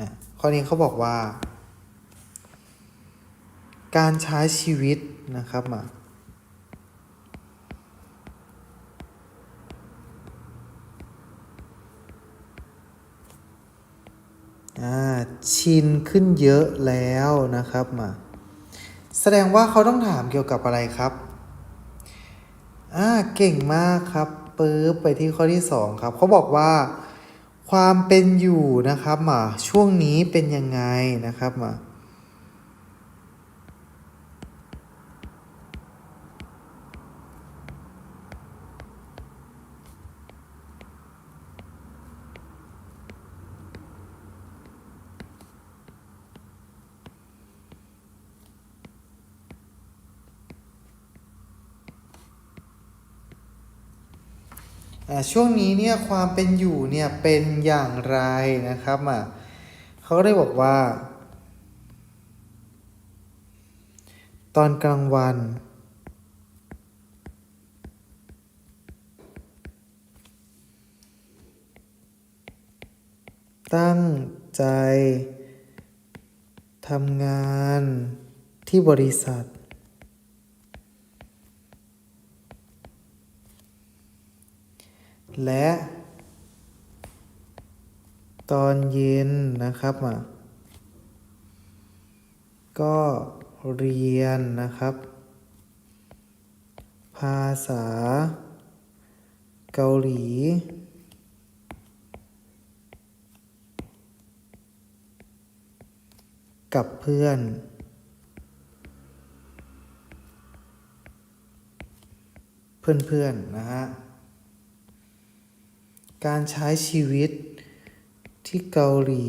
อะข้อนี้เขาบอกว่า การใช้ชีวิตนะครับมาอ่าชินขึ้นเยอะแล้วนะครับมาแสดงว่าเขาต้องถามเกี่ยวกับอะไรครับอ่าเก่งมากครับปึ๊บไปที่ข้อที่สองครับเขาบอกว่า ความเป็นอยู่นะครับมาช่วงนี้เป็นยังไงนะครับมา ช่วงนี้เนี่ยความเป็นอยู่เนี่ยเป็นอย่างไรนะครับอะเขาก็ได้บอกว่า ตอนกลางวัน ตั้งใจทำงานที่บริษัท และ ตอนเย็นนะครับก็เรียนนะครับ ภาษา เกาหลี กับเพื่อนเพื่อนๆนะฮะ การใช้ชีวิตที่เกาหลี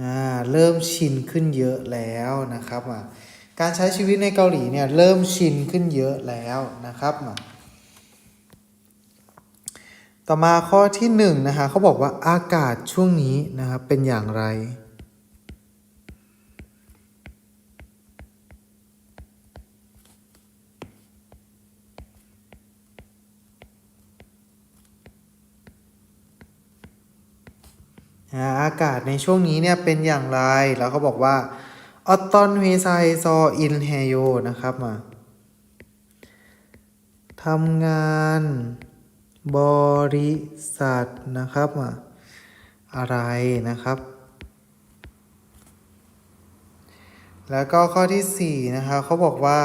อ่า เริ่มชินขึ้นเยอะแล้วนะครับอะการใช้ชีวิตในเกาหลีเนี่ยเริ่มชินขึ้นเยอะแล้วนะครับอะต่อมาข้อที่หนึ่งนะคะเขาบอกว่าอากาศช่วงนี้นะครับเป็นอย่างไร อากาศในช่วงนี้เนี่ยเป็นอย่างไร แล้วเขาบอกว่าออตตอนเวไซซออินเฮโยนะครับมาทำงานบริษัทนะครับมาอะไรนะครับ แล้วก็ข้อที่ 4 นะครับเขาบอกว่า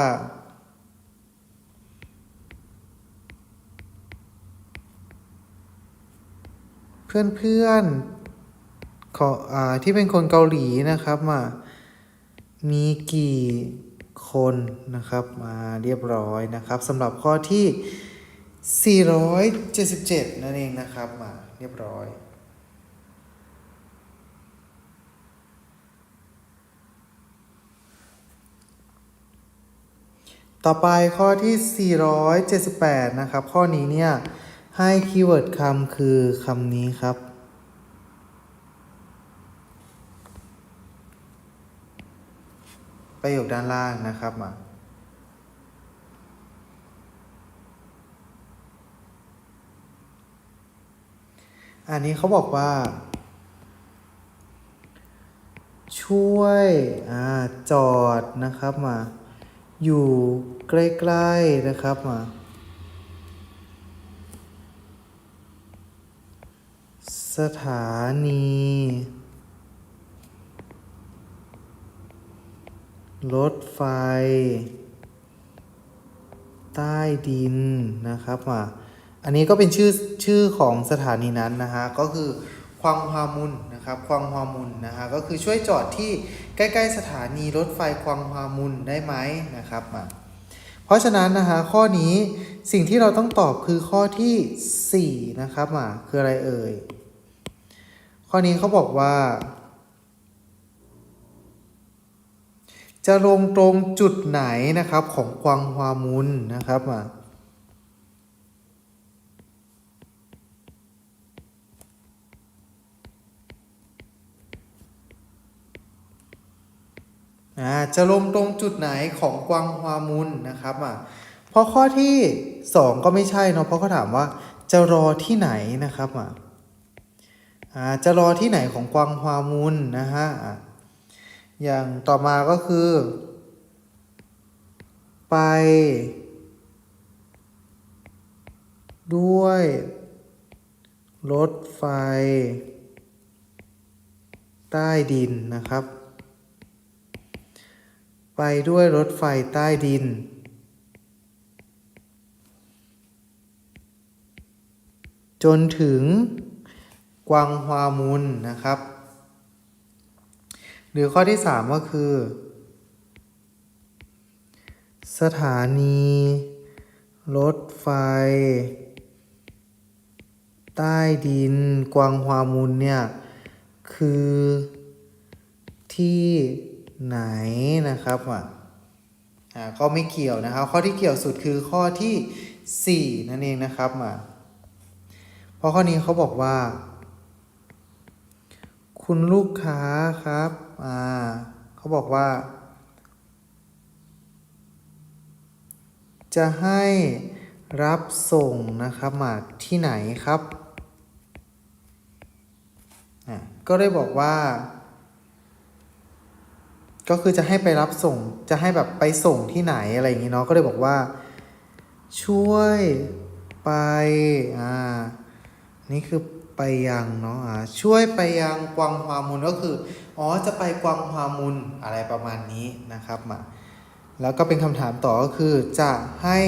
เพื่อนๆขออ่า ที่เป็นคนเกาหลีนะครับมามีกี่คนนะครับมาเรียบร้อยนะครับสำหรับข้อที่ 477 นั่นเองนะครับมาเรียบร้อยต่อไปข้อที่ 478 นะครับ ข้อนี้เนี่ย ให้คีย์เวิร์ดคำคือคำนี้ครับ ประโยคด้านล่างนะครับมาอันนี้เขาบอกว่า ช่วยอจอดนะครับมา อยู่ใกล้ ๆ นะครับมา สถานี รถไฟ ใต้ดินนะครับอะอันนี้ก็เป็นชื่อชื่อของสถานีนั้นนะฮะก็คือควังฮวามุนนะครับควังฮวามุนนะฮะก็คือช่วยจอดที่ใกล้ๆสถานีรถไฟควังฮวามุนได้ไหมนะครับมาเพราะฉะนั้นนะฮะข้อนี้สิ่งที่เราต้องตอบคือข้อที่4นะครับมาคืออะไรเอ่ยข้อนี้เขาบอกว่า จะลงตรงจุดไหนนะครับของกวางฮวามุนนะครับอะจะลงตรงจุดไหนของกวางฮวามุนนะครับอะเพราะข้อที่ 2 ก็ไม่ใช่เนาะเพราะเขาถามว่าจะรอที่ไหนนะครับอะจะรอที่ไหนของกวางฮวามุนนะฮะ อย่างต่อมาก็คือ ไป ด้วย รถไฟ ใต้ดินนะครับ ไปด้วยรถไฟใต้ดิน จนถึงกวางฮวามุนนะครับ หรือข้อที่ 3 ก็คือ สถานี รถไฟ ใต้ดิน กวางฮวามุนเนี่ย คือ ที่ไหนนะครับอะอ่าก็ไม่เกี่ยวนะครับ ข้อที่เกี่ยวสุดคือข้อที่ 4 นั่นเองนะครับอะเพราะข้อนี้เขาบอกว่า คุณลูกค้าครับ อ่า เขาบอกว่า จะให้รับส่งนะครับมาที่ไหนครับ อะก็ได้บอกว่า ก็คือจะให้ไปรับส่ง จะให้แบบไปส่งที่ไหนอะไรอย่างงี้เนาะ ก็เลยบอกว่า ช่วยไป อ่า นี่คือ ไปยังเนาะช่วยไปยังกวางฮวามุนก็คืออ๋อจะไปกวางฮวามุนอะไรประมาณนี้นะครับมาแล้วก็เป็นคำถามต่อก็คือจะให้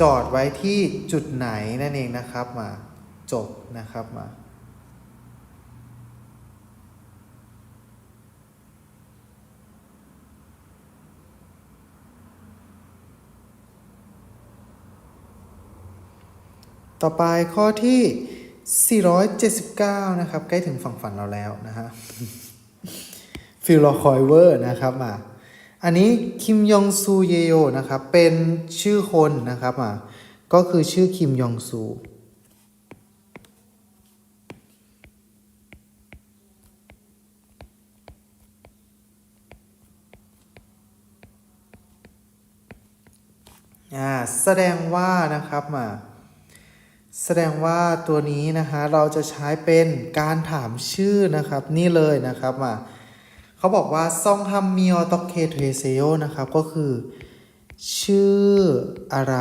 จอดไว้ที่จุดไหนนั่นเองนะครับมาจบนะครับมาต่อไปข้อที่ 479 นะครับ ใกล้ถึงฝั่งฝันเราแล้วนะฮะฟิลลอคอยเวอร์นะครับมาอันนี้คิมยองซูเยโยนะครับ เป็นชื่อคนนะครับอะก็คือชื่อคิมยองซูอ่าแสดงว่านะครับมา แสดงว่าตัวนี้นะคะเราจะใช้เป็นการถามชื่อนะครับ นี่เลยนะครับมาเขาบอกว่าซองฮัมมิโอตเคเทเซโยนะครับก็คือ ชื่ออะไร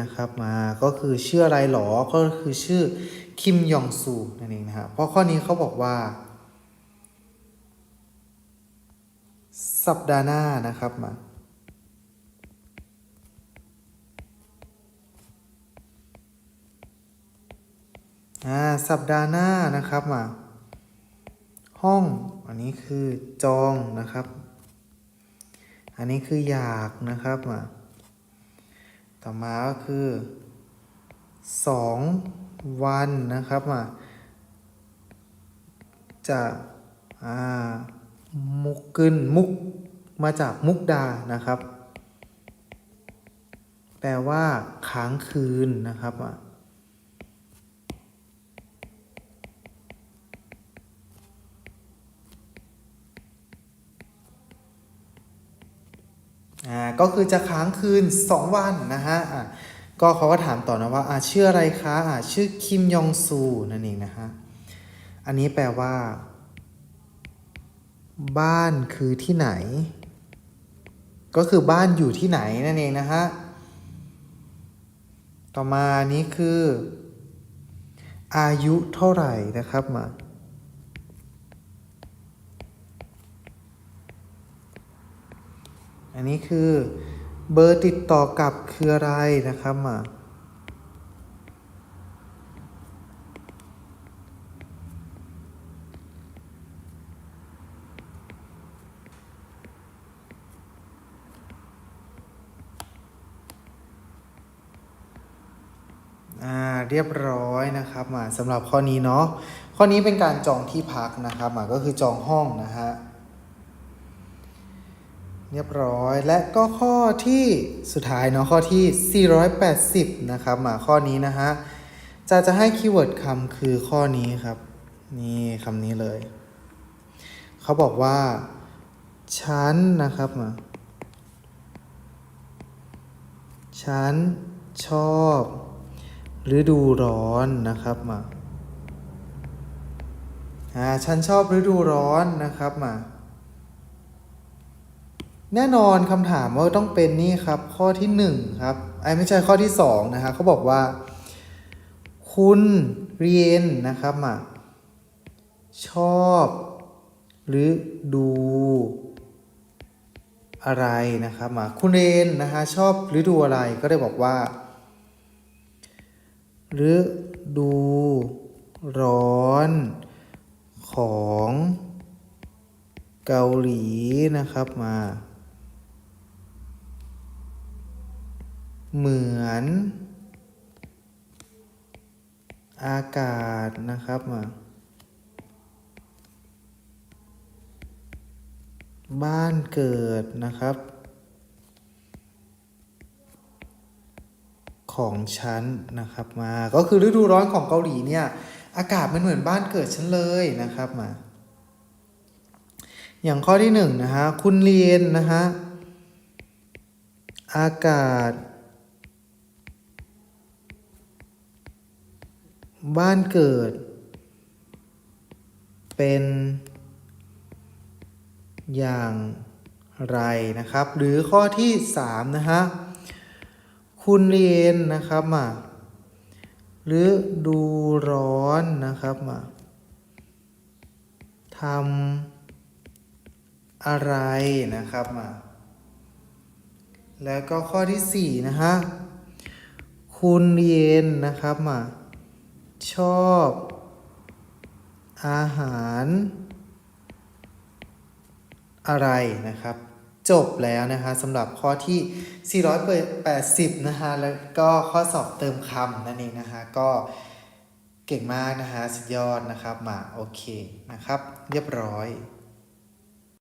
นะครับมาก็คือชื่ออะไรหรอก็คือชื่อคิมยองซูนั่นเองนะครับเพราะข้อนี้เขาบอกว่า สัปดาห์หน้านะครับมา อ่าสัปดาห์หน้านะครับมาห้อง อันนี้คือจองนะครับ อันนี้คืออยากนะครับมาต่อมาก็คือสองวันนะครับมาจะอ่ามุกกึนมุกมาจากมุกดานะครับ แปลว่าค้างคืนนะครับอะ อ่าก็คือจะค้างคืน 2 วันนะฮะอะก็เขาก็ถามต่อนะว่าอ่าชื่ออะไรคะอ่าชื่อคิมยองซูนั่นเองนะฮะอันนี้แปลว่า บ้านคือที่ไหน ก็คือบ้านอยู่ที่ไหนนั่นเองนะฮะต่อมานี้คือ อายุเท่าไหร่นะครับมา อันนี้คือเบอร์ติดต่อกับคืออะไรนะครับอ่าเรียบร้อยนะครับมาสำหรับข้อนี้เนาะข้อนี้เป็นการจองที่พักนะครับมาก็คือจองห้องนะฮะ เรียบร้อยและก็ข้อที่สุดท้ายเนาะข้อที่ 480 นะครับมาข้อนี้นะฮะจะจะให้คีย์เวิร์ดคำคือข้อนี้ครับ นี่คำนี้เลย เขาบอกว่าฉันนะครับมาฉันชอบฤดูร้อนนะครับมาอ่าฉันชอบฤดูร้อนนะครับมา แน่นอนคำถามว่าต้องเป็นนี่ครับ ข้อที่หนึ่งครับไอ้ไม่ใช่ข้อที่สองนะฮะเขาบอกว่า คุณเรียนนะครับมาชอบหรือดูอะไรนะครับมาคุณเรนนะฮะชอบฤดูอะไรก็ได้บอกว่าฤดูร้อนของเกาหลีนะครับมา เหมือนอากาศนะครับมาบ้านเกิดนะครับ ของฉันนะครับมาก็คือฤดูร้อนของเกาหลีเนี่ยอากาศมันเหมือนบ้านเกิดฉันเลยนะครับมา อย่างข้อที่หนึ่งนะฮะคุณเรียนนะฮะอากาศ บ้านเกิด เป็น อย่างไรนะครับ หรือข้อที่สามนะฮะ คุณเรียนนะครับมาหรือดูร้อนนะครับมาทำอะไรนะครับมาแล้วก็ข้อที่สี่นะฮะ คุณเรียนนะครับมา ชอบ อาหาร อะไรนะครับ จบแล้วนะคะสำหรับข้อที่ 480 นะคะแล้วก็ข้อสอบเติมคำนั่นเองนะคะก็เก่งมากนะคะสุดยอดนะครับมาโอเคนะครับ เรียบร้อย